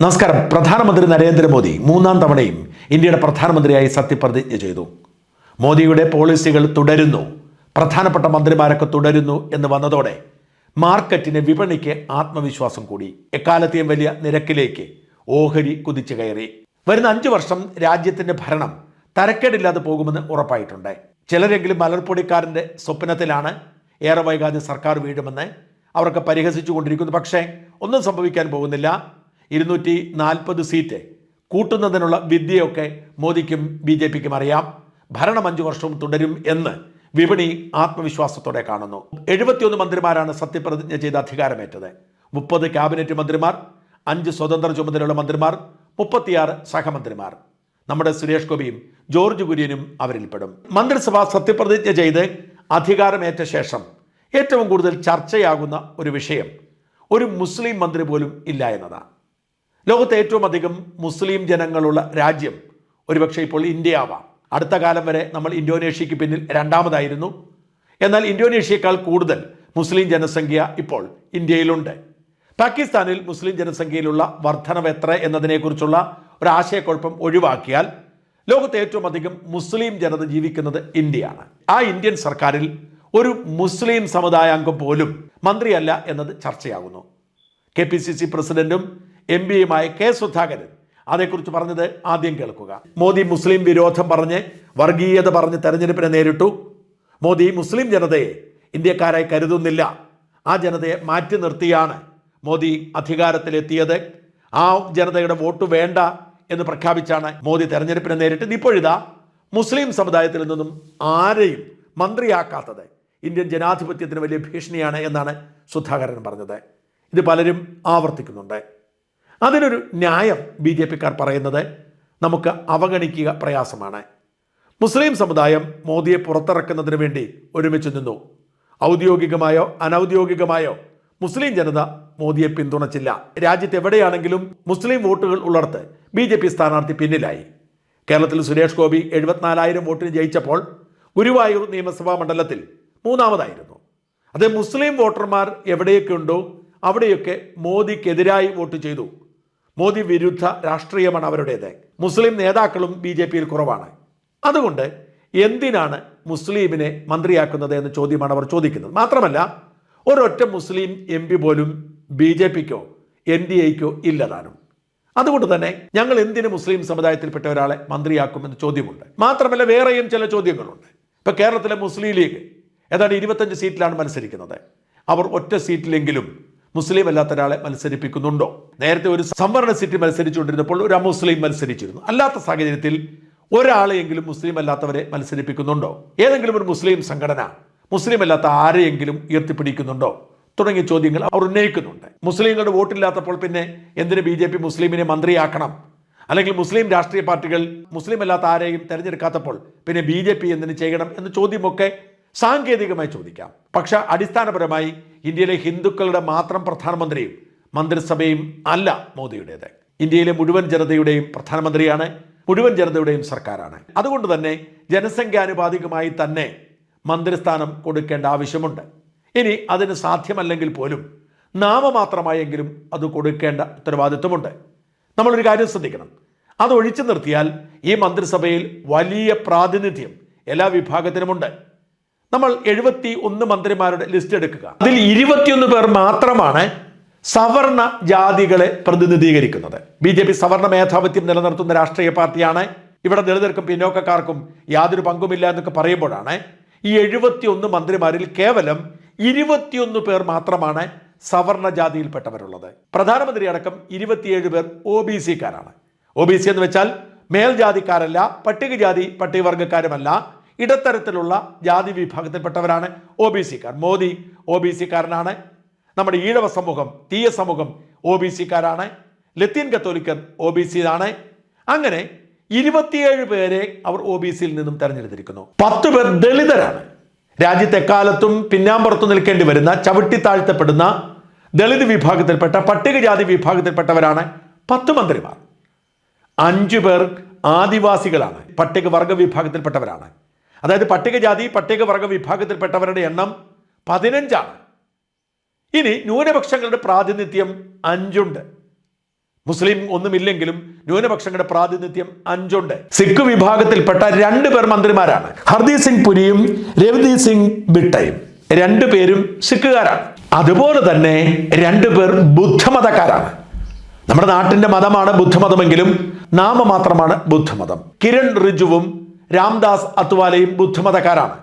നമസ്കാരം. പ്രധാനമന്ത്രി നരേന്ദ്രമോദി മൂന്നാം തവണയും ഇന്ത്യയുടെ പ്രധാനമന്ത്രിയായി സത്യപ്രതിജ്ഞ ചെയ്തു. മോദിയുടെ പോളിസികൾ തുടരുന്നു. പ്രധാനപ്പെട്ട മന്ത്രിമാരൊക്കെ തുടരുന്നു എന്ന് വന്നതോടെ മാർക്കറ്റിന് വിപണിക്ക് ആത്മവിശ്വാസം കൂടി. എക്കാലത്തെയും വലിയ നിരക്കിലേക്ക് ഓഹരി കുതിച്ചു കയറി. വരുന്ന അഞ്ചു വർഷം രാജ്യത്തിന്റെ ഭരണം തരക്കേടില്ലാതെ പോകുമെന്ന് ഉറപ്പായിട്ടുണ്ട്. ചിലരെങ്കിലും മലർപ്പൊടിക്കാരന്റെ സ്വപ്നത്തിലാണ് ഏറെ വൈകാതെ സർക്കാർ വീഴുമെന്ന് അവർക്ക് പരിഹസിച്ചുകൊണ്ടിരിക്കുന്നു. പക്ഷേ ഒന്നും സംഭവിക്കാൻ പോകുന്നില്ല. ഇരുന്നൂറ്റി നാൽപ്പത് സീറ്റ് കൂട്ടുന്നതിനുള്ള വിദ്യയൊക്കെ മോദിക്കും ബി ജെ പിക്കും അറിയാം. ഭരണം അഞ്ചു വർഷവും തുടരും എന്ന് വിപണി ആത്മവിശ്വാസത്തോടെ കാണുന്നു. എഴുപത്തിയൊന്ന് മന്ത്രിമാരാണ് സത്യപ്രതിജ്ഞ ചെയ്ത് അധികാരമേറ്റത്. മുപ്പത് ക്യാബിനറ്റ് മന്ത്രിമാർ അഞ്ച് സ്വതന്ത്ര ചുമതലയുള്ള മന്ത്രിമാർ മുപ്പത്തിയാറ് സഹമന്ത്രിമാർ. നമ്മുടെ സുരേഷ് ഗോപിയും ജോർജ് കുര്യനും അവരിൽപ്പെടും. മന്ത്രിസഭ സത്യപ്രതിജ്ഞ ചെയ്ത് അധികാരമേറ്റ ശേഷം ഏറ്റവും കൂടുതൽ ചർച്ചയാകുന്ന ഒരു വിഷയം ഒരു മുസ്ലിം മന്ത്രി പോലും ഇല്ല എന്നതാണ്. ലോകത്തെ ഏറ്റവും അധികം മുസ്ലിം ജനങ്ങളുള്ള രാജ്യം ഒരുപക്ഷെ ഇപ്പോൾ ഇന്ത്യ ആവാം അടുത്ത കാലം വരെ നമ്മൾ ഇന്തോനേഷ്യക്ക് പിന്നിൽ രണ്ടാമതായിരുന്നു. എന്നാൽ ഇന്തോനേഷ്യയേക്കാൾ കൂടുതൽ മുസ്ലിം ജനസംഖ്യ ഇപ്പോൾ ഇന്ത്യയിലുണ്ട്. പാകിസ്ഥാനിൽ മുസ്ലിം ജനസംഖ്യയിലുള്ള വർധനവ് എത്ര എന്നതിനെക്കുറിച്ചുള്ള ഒരു ആശയക്കുഴപ്പം ഒഴിവാക്കിയാൽ ലോകത്തെ ഏറ്റവും അധികം മുസ്ലിം ജനത ജീവിക്കുന്നത് ഇന്ത്യയാണ്. ആ ഇന്ത്യൻ സർക്കാരിൽ ഒരു മുസ്ലിം സമുദായാംഗം പോലും മന്ത്രിയല്ല എന്നത് ചർച്ചയാകുന്നു. കെ പി സി സി പ്രസിഡന്റും എം പിയുമായ കെ സുധാകരൻ അതേക്കുറിച്ച് പറഞ്ഞത് ആദ്യം കേൾക്കുക. മോദി മുസ്ലിം വിരോധം പറഞ്ഞ് വർഗീയത പറഞ്ഞ് തെരഞ്ഞെടുപ്പിനെ നേരിട്ടു. മോദി മുസ്ലിം ജനതയെ ഇന്ത്യക്കാരായി കരുതുന്നില്ല. ആ ജനതയെ മാറ്റി നിർത്തിയാണ് മോദി അധികാരത്തിലെത്തിയത്. ആ ജനതയുടെ വോട്ട് വേണ്ട എന്ന് പ്രഖ്യാപിച്ചാണ് മോദി തെരഞ്ഞെടുപ്പിനെ നേരിട്ടത്. ഇപ്പോഴിതാ മുസ്ലിം സമുദായത്തിൽ നിന്നും ആരെയും മന്ത്രിയാക്കാത്തത് ഇന്ത്യൻ ജനാധിപത്യത്തിന് വലിയ ഭീഷണിയാണ് എന്നാണ് സുധാകരൻ പറഞ്ഞത്. ഇത് പലരും ആവർത്തിക്കുന്നുണ്ട്. അതിനൊരു ന്യായം ബി ജെ പിക്കാർ പറയുന്നത് നമുക്ക് അവഗണിക്കുക പ്രയാസമാണ്. മുസ്ലിം സമുദായം മോദിയെ പുറത്തിറക്കുന്നതിന് വേണ്ടി ഒരുമിച്ച് നിന്നു. ഔദ്യോഗികമായോ അനൗദ്യോഗികമായോ മുസ്ലിം ജനത മോദിയെ പിന്തുണച്ചില്ല. രാജ്യത്ത് എവിടെയാണെങ്കിലും മുസ്ലിം വോട്ടുകൾ ഉള്ളടത്ത് ബി ജെ പി സ്ഥാനാർത്ഥി പിന്നിലായി. കേരളത്തിൽ സുരേഷ് ഗോപി എഴുപത്തിനാലായിരം വോട്ടിന് ജയിച്ചപ്പോൾ ഗുരുവായൂർ നിയമസഭാ മണ്ഡലത്തിൽ മൂന്നാമതായിരുന്നു. അത് മുസ്ലിം വോട്ടർമാർ എവിടെയൊക്കെ ഉണ്ടോ അവിടെയൊക്കെ മോദിക്കെതിരായി വോട്ട് ചെയ്തു. മോദി വിരുദ്ധ രാഷ്ട്രീയമാണ് അവരുടേത്. മുസ്ലിം നേതാക്കളും ബി ജെ പിയിൽ കുറവാണ്. അതുകൊണ്ട് എന്തിനാണ് മുസ്ലിമിനെ മന്ത്രിയാക്കുന്നത് എന്ന ചോദ്യമാണ് അവർ ചോദിക്കുന്നത്. മാത്രമല്ല ഒരൊറ്റ മുസ്ലിം എം പി പോലും ബി ജെ പിക്കോ എൻ ഡി എക്കോ ഇല്ലതാനും അതുകൊണ്ട് തന്നെ ഞങ്ങൾ എന്തിന് മുസ്ലിം സമുദായത്തിൽപ്പെട്ട ഒരാളെ മന്ത്രിയാക്കുമെന്ന് ചോദ്യമുണ്ട്. മാത്രമല്ല വേറെയും ചില ചോദ്യങ്ങളുണ്ട്. ഇപ്പൊ കേരളത്തിലെ മുസ്ലിം ലീഗ് ഏതാണ്ട് ഇരുപത്തഞ്ച് സീറ്റിലാണ് മത്സരിക്കുന്നത്. അവർ ഒറ്റ സീറ്റിലെങ്കിലും മുസ്ലിം അല്ലാത്ത ഒരാളെ മത്സരിപ്പിക്കുന്നുണ്ടോ? നേരത്തെ ഒരു സംവരണ സീറ്റ് മത്സരിച്ചുകൊണ്ടിരുന്നപ്പോൾ ഒരു അമുസ്ലിം മത്സരിച്ചിരുന്നു. അല്ലാത്ത സാഹചര്യത്തിൽ ഒരാളെയെങ്കിലും മുസ്ലിം അല്ലാത്തവരെ മത്സരിപ്പിക്കുന്നുണ്ടോ? ഏതെങ്കിലും ഒരു മുസ്ലിം സംഘടന മുസ്ലിം അല്ലാത്ത ആരെയെങ്കിലും ഉയർത്തിപ്പിടിക്കുന്നുണ്ടോ? തുടങ്ങിയ ചോദ്യങ്ങൾ അവർ ഉന്നയിക്കുന്നുണ്ട്. മുസ്ലിങ്ങളുടെ വോട്ടില്ലാത്തപ്പോൾ പിന്നെ എന്തിനു ബി ജെ പി മുസ്ലിമിനെ മന്ത്രിയാക്കണം? അല്ലെങ്കിൽ മുസ്ലിം രാഷ്ട്രീയ പാർട്ടികൾ മുസ്ലിം അല്ലാത്ത ആരെയും തെരഞ്ഞെടുക്കാത്തപ്പോൾ പിന്നെ ബി ജെ പി എന്തിനു ചെയ്യണം എന്ന ചോദ്യമൊക്കെ സാങ്കേതികമായി ചോദിക്കാം. പക്ഷേ അടിസ്ഥാനപരമായി ഇന്ത്യയിലെ ഹിന്ദുക്കളുടെ മാത്രം പ്രധാനമന്ത്രിയും മന്ത്രിസഭയും അല്ല മോദിയുടേത്. ഇന്ത്യയിലെ മുഴുവൻ ജനതയുടെയും പ്രധാനമന്ത്രിയാണ് മുഴുവൻ ജനതയുടെയും സർക്കാരാണ്. അതുകൊണ്ട് തന്നെ ജനസംഖ്യാനുപാതികമായി തന്നെ മന്ത്രിസ്ഥാനം കൊടുക്കേണ്ട ആവശ്യമുണ്ട്. ഇനി അതിന് സാധ്യമല്ലെങ്കിൽ പോലും നാമമാത്രമായെങ്കിലും അത് കൊടുക്കേണ്ട ഉത്തരവാദിത്വമുണ്ട്. നമ്മളൊരു കാര്യം ശ്രദ്ധിക്കണം. അത് ഒഴിച്ചു നിർത്തിയാൽ ഈ മന്ത്രിസഭയിൽ വലിയ പ്രാതിനിധ്യം എല്ലാ വിഭാഗത്തിനുമുണ്ട്. നമ്മൾ എഴുപത്തി ഒന്ന് മന്ത്രിമാരുടെ ലിസ്റ്റ് എടുക്കുക. അതിൽ ഇരുപത്തിയൊന്ന് പേർ മാത്രമാണ് സവർണ ജാതികളെ പ്രതിനിധീകരിക്കുന്നത്. ബി ജെ പി സവർണ മേധാവിത്യം നിലനിർത്തുന്ന രാഷ്ട്രീയ പാർട്ടിയാണ്. ഇവിടെ ദളിതർക്കും പിന്നോക്കക്കാർക്കും യാതൊരു പങ്കുമില്ല എന്നൊക്കെ പറയുമ്പോഴാണ് ഈ എഴുപത്തിയൊന്ന് മന്ത്രിമാരിൽ കേവലം ഇരുപത്തിയൊന്ന് പേർ മാത്രമാണ് സവർണ ജാതിയിൽപ്പെട്ടവരുള്ളത്. പ്രധാനമന്ത്രി അടക്കം ഇരുപത്തിയേഴ് പേർ ഒ ബി സിക്കാരാണ് ഒ ബി സി എന്ന് വെച്ചാൽ മേൽജാതിക്കാരല്ല പട്ടികജാതി പട്ടികവർഗക്കാരുമല്ല ഇടത്തരത്തിലുള്ള ജാതി വിഭാഗത്തിൽപ്പെട്ടവരാണ് ഒ ബി സിക്കാർ. മോദി ഒ ബി സിക്കാരനാണ്. നമ്മുടെ ഈഴവ സമൂഹം തീയ സമൂഹം ഒ ബി സിക്കാരാണ്. ലത്തീൻ കത്തോലിക്കർ ഒ ബി സി ആണ് അങ്ങനെ ഇരുപത്തിയേഴ് പേരെ അവർ ഒ ബി സിയിൽ നിന്നും തെരഞ്ഞെടുത്തിരിക്കുന്നു. പത്ത് പേർ ദളിതരാണ്. രാജ്യത്തെ കാലത്തും പിന്നാമ്പുറത്ത് നിൽക്കേണ്ടി വരുന്ന ചവിട്ടി താഴ്ത്തപ്പെടുന്ന ദളിത് വിഭാഗത്തിൽപ്പെട്ട പട്ടികജാതി വിഭാഗത്തിൽപ്പെട്ടവരാണ് പത്ത് മന്ത്രിമാർ. അഞ്ചു പേർ ആദിവാസികളാണ്. പട്ടികവർഗ വിഭാഗത്തിൽപ്പെട്ടവരാണ്. അതായത് പട്ടികജാതി പട്ടികവർഗ വിഭാഗത്തിൽപ്പെട്ടവരുടെ എണ്ണം പതിനഞ്ചാണ്. ഇനി ന്യൂനപക്ഷങ്ങളുടെ പ്രാതിനിധ്യം അഞ്ചുണ്ട്. മുസ്ലിം ഒന്നുമില്ലെങ്കിലും ന്യൂനപക്ഷങ്ങളുടെ പ്രാതിനിധ്യം അഞ്ചുണ്ട്. സിഖ് വിഭാഗത്തിൽപ്പെട്ട രണ്ട് പേർ മന്ത്രിമാരാണ്. ഹർദീപ് സിംഗ് പുരിയും രവിദീപ് സിംഗ് ബിട്ടയും. രണ്ടുപേരും സിഖുകാരാണ്. അതുപോലെ തന്നെ രണ്ടുപേർ ബുദ്ധമതക്കാരാണ്. നമ്മുടെ നാട്ടിന്റെ മതമാണ് ബുദ്ധമതമെങ്കിലും നാമമാത്രമാണ് ബുദ്ധമതം. കിരൺ റിജുവും രാംദാസ് അത്വാലയും ബുദ്ധമതക്കാരാണ്.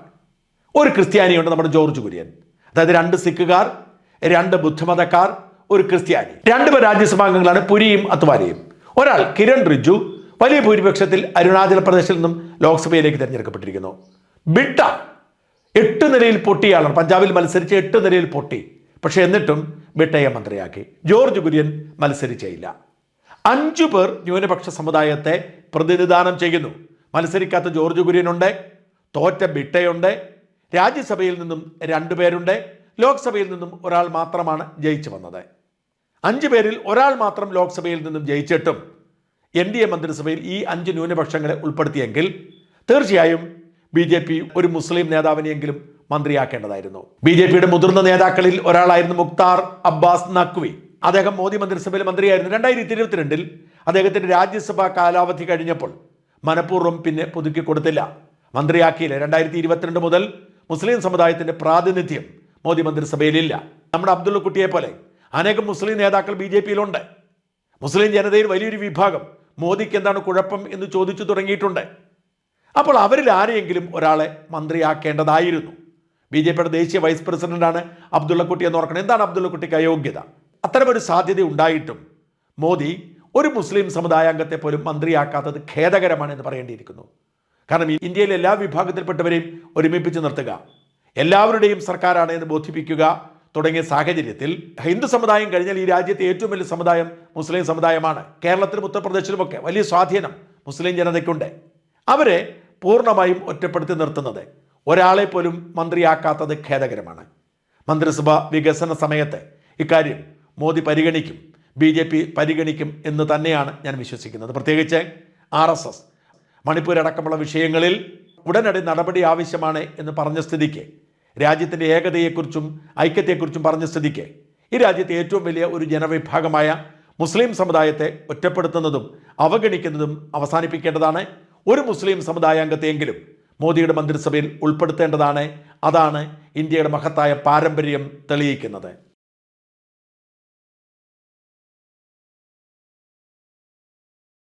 ഒരു ക്രിസ്ത്യാനിയുണ്ട് നമ്മുടെ ജോർജ് കുര്യൻ. അതായത് രണ്ട് സിഖുകാർ രണ്ട് ബുദ്ധമതക്കാർ ഒരു ക്രിസ്ത്യാനി. രണ്ടുപേർ രാജ്യസഭാംഗങ്ങളാണ് പുരിയും അത്വാലയും. ഒരാൾ കിരൺ റിജു വലിയ ഭൂരിപക്ഷത്തിൽ അരുണാചൽ പ്രദേശിൽ നിന്നും ലോക്സഭയിലേക്ക് തിരഞ്ഞെടുക്കപ്പെട്ടിരിക്കുന്നു. ബിട്ട എട്ട് നിലയിൽ പൊട്ടിയാളാണ്. പഞ്ചാബിൽ മത്സരിച്ച് എട്ട് നിലയിൽ പൊട്ടി. പക്ഷെ എന്നിട്ടും ബിട്ടയെ മന്ത്രിയാക്കി. ജോർജ് കുര്യൻ മത്സരിച്ചേയില്ല. അഞ്ചു പേർ ന്യൂനപക്ഷ സമുദായത്തെ പ്രതിനിധാനം ചെയ്യുന്നു. മത്സരിക്കാത്ത ജോർജ് കുര്യനുണ്ട് തോറ്റ ബിട്ടയുണ്ട് രാജ്യസഭയിൽ നിന്നും രണ്ടു പേരുണ്ട് ലോക്സഭയിൽ നിന്നും ഒരാൾ മാത്രമാണ് ജയിച്ചു വന്നത്. അഞ്ചു പേരിൽ ഒരാൾ മാത്രം ലോക്സഭയിൽ നിന്നും ജയിച്ചിട്ടും എൻ ഡി എ മന്ത്രിസഭയിൽ ഈ അഞ്ച് ന്യൂനപക്ഷങ്ങളെ ഉൾപ്പെടുത്തിയെങ്കിൽ തീർച്ചയായും ബി ജെ പി ഒരു മുസ്ലിം നേതാവിനെയെങ്കിലും മന്ത്രിയാക്കേണ്ടതായിരുന്നു. ബി ജെ പിയുടെ മുതിർന്ന നേതാക്കളിൽ ഒരാളായിരുന്നു മുക്താർ അബ്ബാസ് നഖ്വി. അദ്ദേഹം മോദി മന്ത്രിസഭയിൽ മന്ത്രിയായിരുന്നു. രണ്ടായിരത്തി ഇരുപത്തിരണ്ടിൽ അദ്ദേഹത്തിന്റെ രാജ്യസഭാ കാലാവധി കഴിഞ്ഞപ്പോൾ മനഃപൂർവം പിന്നെ പുതുക്കി കൊടുത്തില്ല. മന്ത്രിയാക്കിയില്ല. രണ്ടായിരത്തി ഇരുപത്തിരണ്ട് മുതൽ മുസ്ലിം സമുദായത്തിന്റെ പ്രാതിനിധ്യം മോദി മന്ത്രിസഭയിലില്ല. നമ്മുടെ അബ്ദുള്ള കുട്ടിയെ പോലെ അനേകം മുസ്ലിം നേതാക്കൾ ബി ജെ പിയിലുണ്ട്. മുസ്ലിം ജനതയിൽ വലിയൊരു വിഭാഗം മോദിക്ക് എന്താണ് കുഴപ്പം എന്ന് ചോദിച്ചു തുടങ്ങിയിട്ടുണ്ട്. അപ്പോൾ അവരിൽ ആരെയെങ്കിലും ഒരാളെ മന്ത്രിയാക്കേണ്ടതായിരുന്നു. ബി ജെ പിയുടെ ദേശീയ വൈസ് പ്രസിഡന്റാണ് അബ്ദുള്ളക്കുട്ടി എന്ന് ഓർക്കണം. എന്താണ് അബ്ദുള്ളക്കുട്ടിക്ക് അയോഗ്യത? അത്തരമൊരു സാധ്യത ഉണ്ടായിട്ടും മോദി ഒരു മുസ്ലിം സമുദായാംഗത്തെ പോലും മന്ത്രിയാക്കാത്തത് ഖേദകരമാണ് എന്ന് പറയേണ്ടിയിരിക്കുന്നു. കാരണം ഇന്ത്യയിലെ എല്ലാ വിഭാഗത്തിൽപ്പെട്ടവരെയും ഒരുമിപ്പിച്ച് നിർത്തുക എല്ലാവരുടെയും സർക്കാരാണ് എന്ന് ബോധിപ്പിക്കുക തുടങ്ങിയ സാഹചര്യത്തിൽ ഹിന്ദു സമുദായം കഴിഞ്ഞാൽ ഈ രാജ്യത്തെ ഏറ്റവും വലിയ സമുദായം മുസ്ലിം സമുദായമാണ്. കേരളത്തിലും ഉത്തർപ്രദേശിലുമൊക്കെ വലിയ സ്വാധീനം മുസ്ലിം ജനതയ്ക്കുണ്ട്. അവരെ പൂർണമായും ഒറ്റപ്പെടുത്തി നിർത്തുന്നത് ഒരാളെ പോലും മന്ത്രിയാക്കാത്തത് ഖേദകരമാണ്. മന്ത്രിസഭ വികസന സമയത്ത് ഇക്കാര്യം മോദി പരിഗണിക്കും. ബി ജെ പി പരിഗണിക്കും എന്ന് തന്നെയാണ് ഞാൻ വിശ്വസിക്കുന്നത്. പ്രത്യേകിച്ച് ആർ എസ് എസ് മണിപ്പൂർ അടക്കമുള്ള വിഷയങ്ങളിൽ ഉടനടി നടപടി ആവശ്യമാണ് എന്ന് പറഞ്ഞ സ്ഥിതിക്ക് രാജ്യത്തിന്റെ ഏകതയെക്കുറിച്ചും ഐക്യത്തെക്കുറിച്ചും പറഞ്ഞ സ്ഥിതിക്ക് ഈ രാജ്യത്തെ ഏറ്റവും വലിയ ഒരു ജനവിഭാഗമായ മുസ്ലിം സമുദായത്തെ ഒറ്റപ്പെടുത്തുന്നതും അവഗണിക്കുന്നതും അവസാനിപ്പിക്കേണ്ടതാണ്. ഒരു മുസ്ലിം സമുദായാംഗത്തെയെങ്കിലും മോദിയുടെ മന്ത്രിസഭയിൽ ഉൾപ്പെടുത്തേണ്ടതാണ്. അതാണ് ഇന്ത്യയുടെ മഹത്തായ പാരമ്പര്യം തെളിയിക്കുന്നത്.